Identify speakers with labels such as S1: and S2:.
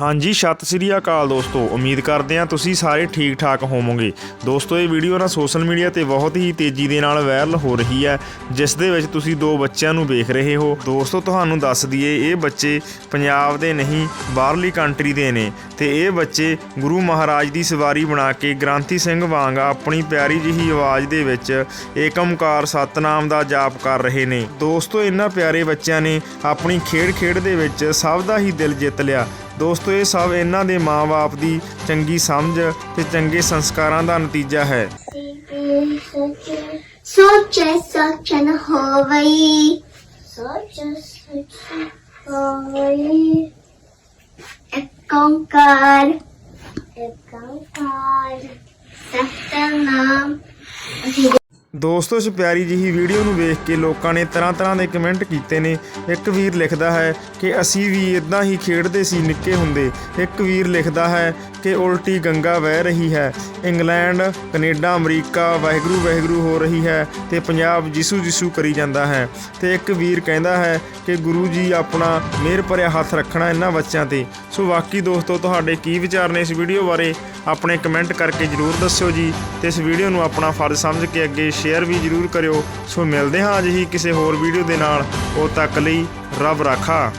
S1: ਹਾਂਜੀ, ਸਤਿ ਸ੍ਰੀ ਅਕਾਲ ਦੋਸਤੋ। ਉਮੀਦ ਕਰਦੇ ਹਾਂ ਤੁਸੀਂ ਸਾਰੇ ਠੀਕ ਠਾਕ ਹੋਵੋਗੇ। ਦੋਸਤੋ, ਇਹ ਵੀਡੀਓ ਨਾ ਸੋਸ਼ਲ ਮੀਡੀਆ ਤੇ ਬਹੁਤ ਹੀ ਤੇਜ਼ੀ ਦੇ ਨਾਲ ਵਾਇਰਲ ਹੋ ਰਹੀ ਹੈ, ਜਿਸ ਦੇ ਵਿੱਚ ਤੁਸੀਂ ਦੋ ਬੱਚਿਆਂ ਨੂੰ ਵੇਖ ਰਹੇ ਹੋ। ਦੋਸਤੋ, ਤੁਹਾਨੂੰ ਦੱਸ ਦਈਏ, ਇਹ ਬੱਚੇ ਪੰਜਾਬ ਦੇ ਨਹੀਂ, ਬਾਹਰਲੀ ਕੰਟਰੀ ਦੇ ਨੇ। ਤੇ ਇਹ ਬੱਚੇ ਗੁਰੂ ਮਹਾਰਾਜ ਦੀ ਸਵਾਰੀ ਬਣਾ ਕੇ ਗ੍ਰਾਂਥੀ ਸਿੰਘ ਵਾਂਗ ਆਪਣੀ ਪਿਆਰੀ ਜਿਹੀ ਆਵਾਜ਼ ਦੇ ਵਿੱਚ ਏਕਮਕਾਰ ਸਤਨਾਮ ਦਾ ਜਾਪ ਕਰ ਰਹੇ ਨੇ। ਦੋਸਤੋ ਇਹਨਾਂ ਪਿਆਰੇ ਬੱਚਿਆਂ ਨੇ ਆਪਣੀ ਖੇਡ ਖੇਡ ਦੇ ਵਿੱਚ ਸਭ ਦਾ ਹੀ ਦਿਲ ਜਿੱਤ ਲਿਆ। ਦੋਸਤੋ ਇਹ ਸਭ ਇਹਨਾਂ ਦੇ ਮਾਪੇ ਦੀ ਚੰਗੀ ਸਮਝ ਤੇ ਚੰਗੇ ਸੰਸਕਾਰਾਂ ਦਾ ਨਤੀਜਾ ਹੈ।
S2: ਸੋਚੇ ਸੋਚਨ ਹੋਵਈ। ਸੋਚੇ ਸੋਚਨ ਹੋਵਈ। ਇੱਕ ਓੰਕਾਰ ਇੱਕ ਓੰਕਾਰ ਸਤਨਾਮ
S1: ਦੋਸਤੋ, ਇਸ ਪਿਆਰੀ ਜਿਹੀ ਵੀਡੀਓ ਨੂੰ ਵੇਖ ਕੇ ਲੋਕਾਂ ਨੇ ਤਰ੍ਹਾਂ ਤਰ੍ਹਾਂ ਦੇ ਕਮੈਂਟ ਕੀਤੇ ਨੇ। ਇੱਕ ਵੀਰ ਲਿਖਦਾ ਹੈ ਕਿ ਅਸੀਂ ਵੀ ਇਦਾਂ ਹੀ ਖੇਡਦੇ ਸੀ ਨਿੱਕੇ ਹੁੰਦੇ। ਇੱਕ ਵੀਰ ਲਿਖਦਾ ਹੈ ਕਿ ਉਲਟੀ ਗੰਗਾ ਵਹਿ ਰਹੀ ਹੈ। England, Canada, America, Waheguru Waheguru ਹੋ ਰਹੀ ਹੈ ਤੇ ਪੰਜਾਬ ਜਿਸੂ ਜਿਸੂ ਕਰੀ ਜਾਂਦਾ ਹੈ। ਤੇ ਇੱਕ ਵੀਰ ਕਹਿੰਦਾ ਹੈ ਕਿ ਗੁਰੂ ਜੀ ਆਪਣਾ ਮਿਹਰ ਭਰਿਆ ਹੱਥ ਰੱਖਣਾ ਇਹਨਾਂ ਬੱਚਿਆਂ ਤੇ। ਸੋ ਬਾਕੀ ਦੋਸਤੋ, ਤੁਹਾਡੇ ਕੀ ਵਿਚਾਰ ਨੇ ਇਸ ਵੀਡੀਓ ਬਾਰੇ? ਆਪਣੇ ਕਮੈਂਟ ਕਰਕੇ ਜਰੂਰ ਦੱਸਿਓ ਜੀ ਤੇ ਇਸ ਵੀਡੀਓ ਨੂੰ ਆਪਣਾ ਫਰਜ਼ ਸਮਝ ਕੇ ਅੱਗੇ ਸ਼ੇਅਰ ਵੀ ਜਰੂਰ ਕਰਿਓ। ਸੋ ਮਿਲਦੇ ਹਾਂ ਅਜਿਹੀ ਕਿਸੇ ਹੋਰ ਵੀਡੀਓ ਦੇ ਨਾਲ। ਉਹ ਤੱਕ ਲਈ ਰੱਬ ਰਾਖਾ।